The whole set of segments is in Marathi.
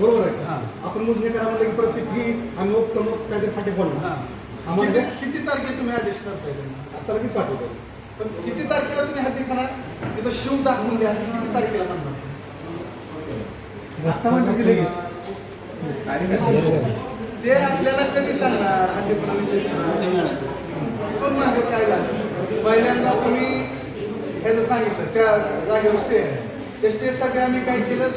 बरोबर आहे हां. आपण मोजणी करा म्हणलं की प्रत्येक की आम्ही ओक तमोक काहीतरी फाटे हां. आम्हाला किती तारखेला तुम्ही आदेश करताय? आता लगेच पाठवतो. पण किती तारखेला तुम्ही हद्दीखाना तिथं शिव दाखवून द्या असं किती तारखेला म्हणणार? रस्ता म्हणलं की? लगेच ते आपल्याला कधी सांगणार हद्दीपणा विचार कोण मागे काय झालं? पहिल्यांदा तुम्ही ह्याचं सांगितलं त्या जागेवर स्टे आहे. त्या स्टेजसाठी आम्ही काय केलं?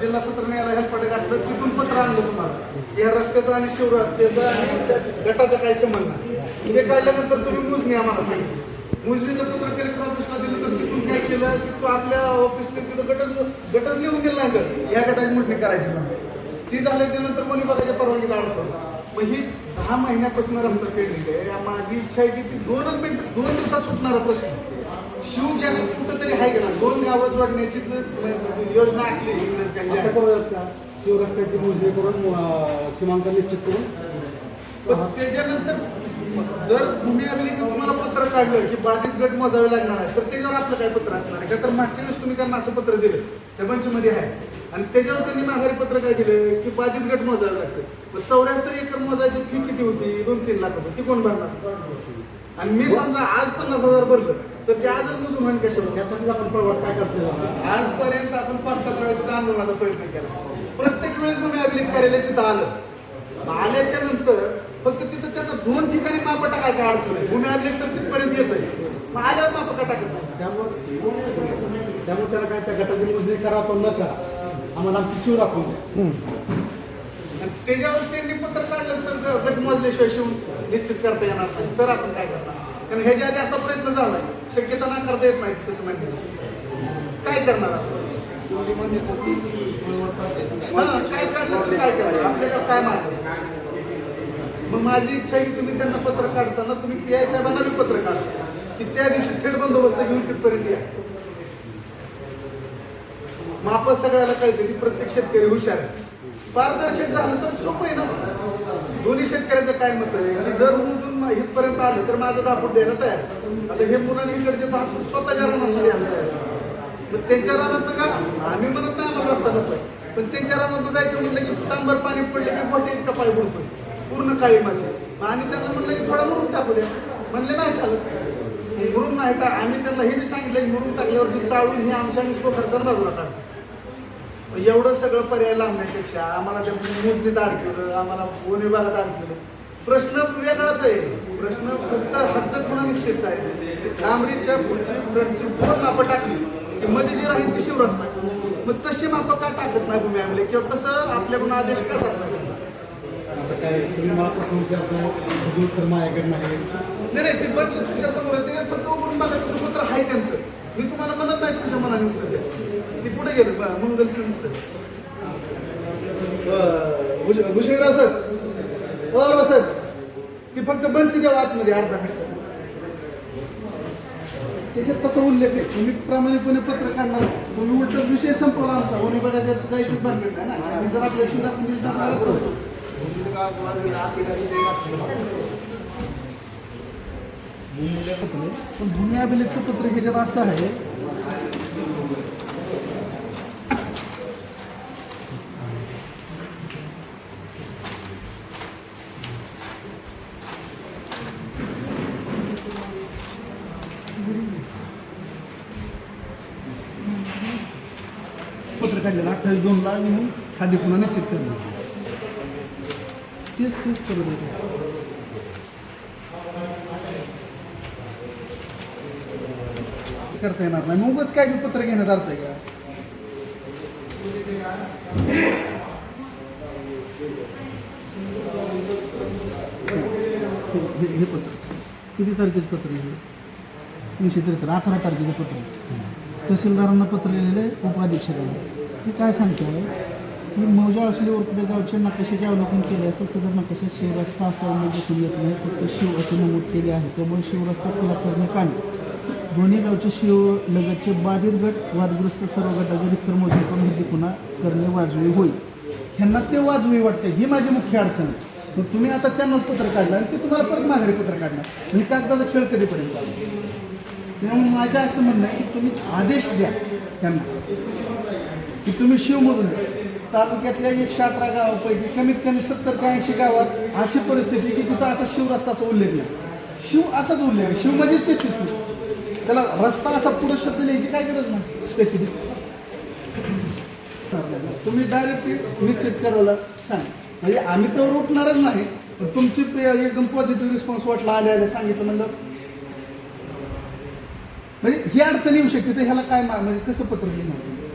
जिल्हा सत्र न्यायालय हेल्पट घातलं. तिथून पत्र आणलं तुम्हाला. या रस्त्याचं आणि शिवरस्त्याचं आणि त्या गटाचा काय संबंध नाही. ते काढल्यानंतर तुम्ही मोजणी आम्हाला सांगितलं. मोजणीचं पत्र कलेक्टर ऑफिसला दिलं तर तिथून काय केलं? की तू आपल्या ऑफिसने तिथं गटच गटच लिहून दिलं नाही तर. या गटाची मोजणी करायची ती झाल्याच्यानंतर कोणी बघायच्या परवानगी होता. मग ही दहा महिन्यापासून रस्ता पेरलेली आहे. माझी इच्छा आहे की ती दोनच मिनिट दोन दिवसात सुटणारा प्रश्न शिव ज्याने कुठंतरी आहे का ना दोन गावं जोडण्याची जर योजना आखली असं का? शिवरस्त्याची मोजणी करून अं, सीमांकन निश्चित करून? पण त्याच्यानंतर जर भूमी की तुम्हाला पत्र काढलं की बाधित गट मोजावे लागणार आहे तर त्याच्यावर आपलं काय पत्र असणार आहे? का तर मागच्या वेळेस तुम्ही त्यांना असं पत्र दिलं त्या बंचमध्ये आहे. आणि त्याच्यावर त्यांनी माघारी पत्र काय दिलं? की बाधित गट मोजावे लागतं मग चौऱ्याहत्तर एकर मोजायची फी किती होती? दोन तीन लाख रुपये ती कोण भरणार? आणि मी समजा आज पन्नास हजार भरलं तर ते आजच मोजून होईल कशावर त्यासाठीच आपण प्रवास काय करतो आजपर्यंत आपण पाच सात वेळा तिथं आंदोलनाचा प्रयत्न केला. प्रत्येक वेळेस भूमी अभिलेख कार्यालय तिथं आलं. आल्याच्यानंतर फक्त तिथं त्यांना दोन ठिकाणी माप टाकाय काय अडचण आहे भूमी अभिलेख तर तिथपर्यंत येत आहे मग आल्यावर माप का टाकत नाही त्यामुळे त्यामुळे त्याला काय त्या गटाची मोजणी करा तो न करा. आम्हाला आमची शिव दाखवून त्याच्यावर त्यांनी पत्र काढलं तर गट मोजल्याशिवाय शिवून निश्चित करता येणार नाही. तर आपण काय करणार? कारण ह्याच्या आधी असा प्रयत्न झाला शक्यता नाकारता येत नाही तसं म्हणजे काय करणार आपण? काय काढलं तर काय करणार? आपल्याकडे काय मार्ग? मग माझी इच्छा आहे की तुम्ही त्यांना पत्र काढताना तुम्ही पी आय साहेबांना बी पत्र काढा. की त्या दिवशी थेट बंदोबस्त घेऊन तिथपर्यंत या. माप सगळ्याला कळते ती प्रत्येक शेतकरी हुशार आहे. पारदर्शक झालं तर सोपं आहे ना. दोन्ही शेतकऱ्याचं काय मत आहे? आणि जर मोजून इथपर्यंत आलं तर माझं दापूर द्यायला तयार आता हे मुलांनी इकडचे दापूर स्वतःच्या रानात द्यायला तयार मग त्यांच्या रानात का? आम्ही म्हणत नाही आम्हाला रस्ता नको पण त्यांच्या रानात जायचं म्हणलं की तांबर पाणी पडलं की मोठे इतका पाय बुडतोय. पूर्ण काळी माती. मग आम्ही त्यांना म्हणलं की थोडा म्हणून टाकू द्या. म्हणले नाही चालत. मुरून नाही आम्ही त्यांना हे बी सांगितलं की मुरुम टाकल्यावरती चाळून हे आमच्या आणि स्वखर्चानं बाजूला काढतो एवढं सगळं पर्याय लावण्यापेक्षा आम्हाला त्या मोजणीत अडकवलं आम्हाला वन विभागात अडकवलं. प्रश्न वेगळाच आहे. प्रश्न फक्त हद्द पुन्हा निश्चितच आहे डांबरीच्या पुढची दोन मापं टाकली की मध्ये जी राहील ती शिवरस्ता मग तशी मापं का टाकत नाही भूमी आम्ही? किंवा तसं आपल्याकडून आदेश का जात नाही? नाही. ते बंच तुमच्यासमोर आहे. तिने फक्त उघडून बघा तसं पत्र आहे त्यांचं. मी तुम्हाला म्हणत नाही तुमच्या मनाने उत्तर द्या. ती कुठे गेलं? बा मंगल सिंग भूषणराव सर हो राव सर ती फक्त बंच द्या आतमध्ये अर्धा मिनिट त्याच्यात तसा उल्लेख आहे. तुम्ही प्रामाणिकपणे पत्र काढणार तुम्ही उलट विषय संपवला आमचा. कोणी बघायचं जायचंच भानगड का ना? आणि जर आपल्या शिंदा तुम्ही टाकणारच नव्हतो. पण भूमी अभिलेखचं पत्र ह्याच्यात असं आहे पत्र काढलेलं. अठ्ठावीस दोनला म्हणून खादी पुन्हा निश्चित करणं तेच तेच करत होते करता येणार नाही. मग काय पत्र घेण्यात अर्थ आहे का? हे पत्र. किती तारखेचं पत्र आहे तीनशे त्रेहत्तर. अकरा तारखेचं पत्र तहसीलदारांना पत्र लिहिलेलं आहे उपाधीक्षकांना मी काय सांगतो की मौजा असलेले उर्फदे गावचे नकाशाचे अवलोकन केले असता सदर नकाशात शिवरस्ता असा उल्लेख दिसून येत नाही फक्त शिव असे नमूद केले आहे. त्यामुळे शिवरस्ता खुला करणे कामी दोन्ही गावचे शिव लगतचे बाधित गट वादग्रस्त सर्व गटाचे रितसर मोठे करून हे पुन्हा करणे वाजवी होईल. ह्यांना ते वाजवी वाटते ही माझी मुख्य अडचण आहे. मग तुम्ही आता त्यांनाच पत्र काढलं आणि ते तुम्हाला परत माघारी पत्र काढणार. मी कागदाचा खेळ कधीपर्यंत चालू? त्यामुळे माझं असं म्हणणं आहे की तुम्ही आदेश द्या त्यांना. की तुम्ही शिवमधून तालुक्यातल्या एकशे अठरा गावापैकी कमीत कमी सत्तर ते ऐंशी गावात अशी परिस्थिती की तिथं असा शिव रस्ताचा उल्लेख नाही. शिव असाच उल्लेख आहे. शिव म्हणजेच तेच त्याला रस्ता असा पुढे शब्द लिहायची काय गरज नाही. स्पेसिफिक तुम्ही डायरेक्ट ते निश्चित करायला सांग. म्हणजे आम्ही तर रोखणारच नाही पण तुमची एकदम पॉझिटिव्ह रिस्पॉन्स वाटला आले आले सांगितलं म्हणलं. म्हणजे ही अडचण येऊ शकते तर ह्याला काय म्हणजे कसं पत्र लिहिणार?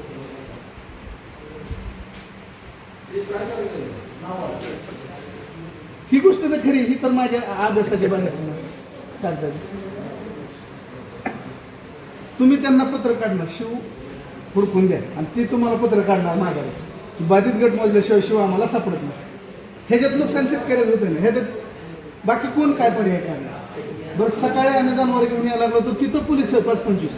ही गोष्ट तर खरी ही तर माझ्या अभ्यासाच्या बाहेरची नाही. तुम्ही त्यांना पत्र काढणार शिव हुडकून द्या. आणि ते तुम्हाला पत्र काढणार माघारी. बाधित गट मोजल्याशिवाय शिव आम्हाला सापडत नाही. ह्याच्यात नुकसान शेतकऱ्याचं होतं ना. ह्याच्यात बाकी कोण काय पर्याय काढणार? बरं सकाळी आम्ही जनावर घेऊन यायला लागलो तर तिथं पोलीस पाच पंचवीस.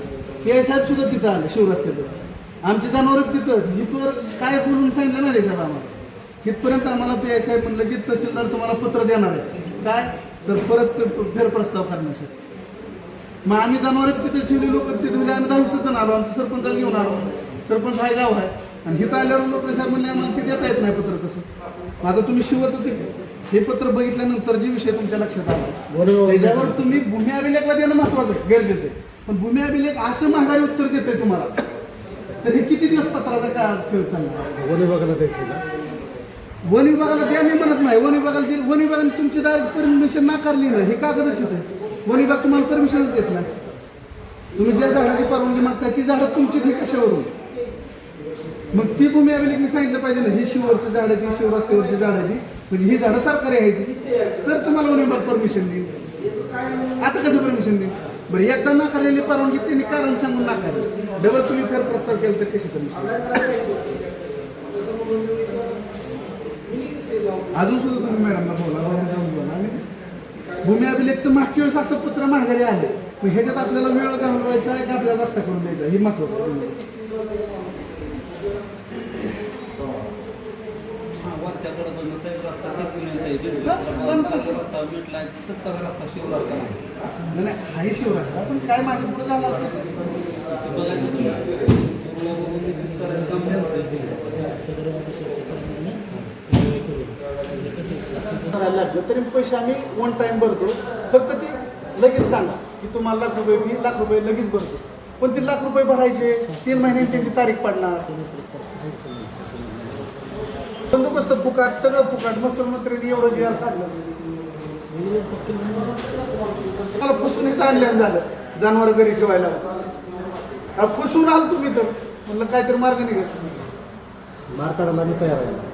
पी आय साहेब सुद्धा तिथं आले शिवरस्त्यात आमची जनावर तिथं इथवर काय बोलून सांगितलं ना साहेब आम्हाला? इथपर्यंत आम्हाला पी आय साहेब म्हणलं की तहसीलदार तुम्हाला पत्र देणार आहे. काय? तर परत फेरप्रस्ताव करण्यासाठी मग आम्ही जनावर तिथे ठेवली लोक तिथे ठेवली आम्ही दहा जण आलो आमच्या सरपंचाला घेऊन आलो. सरपंच हाय गाव आहे. आणि इथं आल्यावर लोक साहेब म्हणले आम्हाला ते देता येत नाही पत्र तसं. आता तुम्ही शिवाचं ते हे पत्र बघितल्यानंतर जे विषय तुमच्या लक्षात आला. त्याच्यावर तुम्ही भूमी अभिलेखला देणं महत्वाचं आहे गरजेचं आहे. पण भूमी अभिलेख असं महागारी उत्तर देतोय तुम्हाला. तर हे किती दिवस पत्राचा काळ खेळ चालणार वन विभागाला द्या मी म्हणत नाही. वन विभागाला दिली वन विभागाने तुमची डायरेक्ट परमिशन नाकारली ना हे कागदच येते वन विभाग तुम्हाला परमिशनच देत नाही. तुम्ही ज्या झाडाची परवानगी मागताय ती झाडं तुमची ती कशावरून? मग ती भूमी अभिलेखनी सांगितलं पाहिजे ना ही शिवरची झाड आहे ती शिव रस्त्यावरची झाड आहे ती म्हणजे ही झाडं सरकारी आहे ती तर तुम्हाला वन विभाग परमिशन देईल. आता कसं परमिशन देईल? बरं एकदा नाकारलेली परवानगी त्यांनी कारण सांगून नाकारली. डबल तुम्ही फेर प्रस्ताव केला तर कशी परमिशन अजून सुद्धा तुम्ही मॅडमला बोला जाऊन बोला आणि भूमी अभिलेखचं मागच्या वेळेस असं पत्र माघारी आले. मग ह्याच्यात आपल्याला वेळ घालवायचा आहे का आपल्याला रस्ता करून द्यायचा हे महत्वाचं नाही. हाही शिव रस्ता पण काय माझ्या पुढे झालं असतं तर. ते बघायचं तुम्ही पूर्ण बघून निश्चित करायचं काम त्यांचं आहे. करायला लागलं. तरी पैसे आम्ही वन टाइम भरतो. फक्त ते लगेच सांगा की तुम्हाला लाख रुपये मी लाख रुपये लगेच भरतो. पण ते लाख रुपये भरायचे तीन महिन्यांनी त्यांची तारीख पडणार. बंदोबस्त फुकाट सगळं फुकाट मस्त मंत्र्यांनी एवढं जे काढलं. मला फुसून इथं आणल्यानं झालं. जनावर घरी ठेवायला पुसून आल आलो तुम्ही तर. म्हणलं काहीतरी मार्ग निघेल. मार काढायला मी तयार आहे.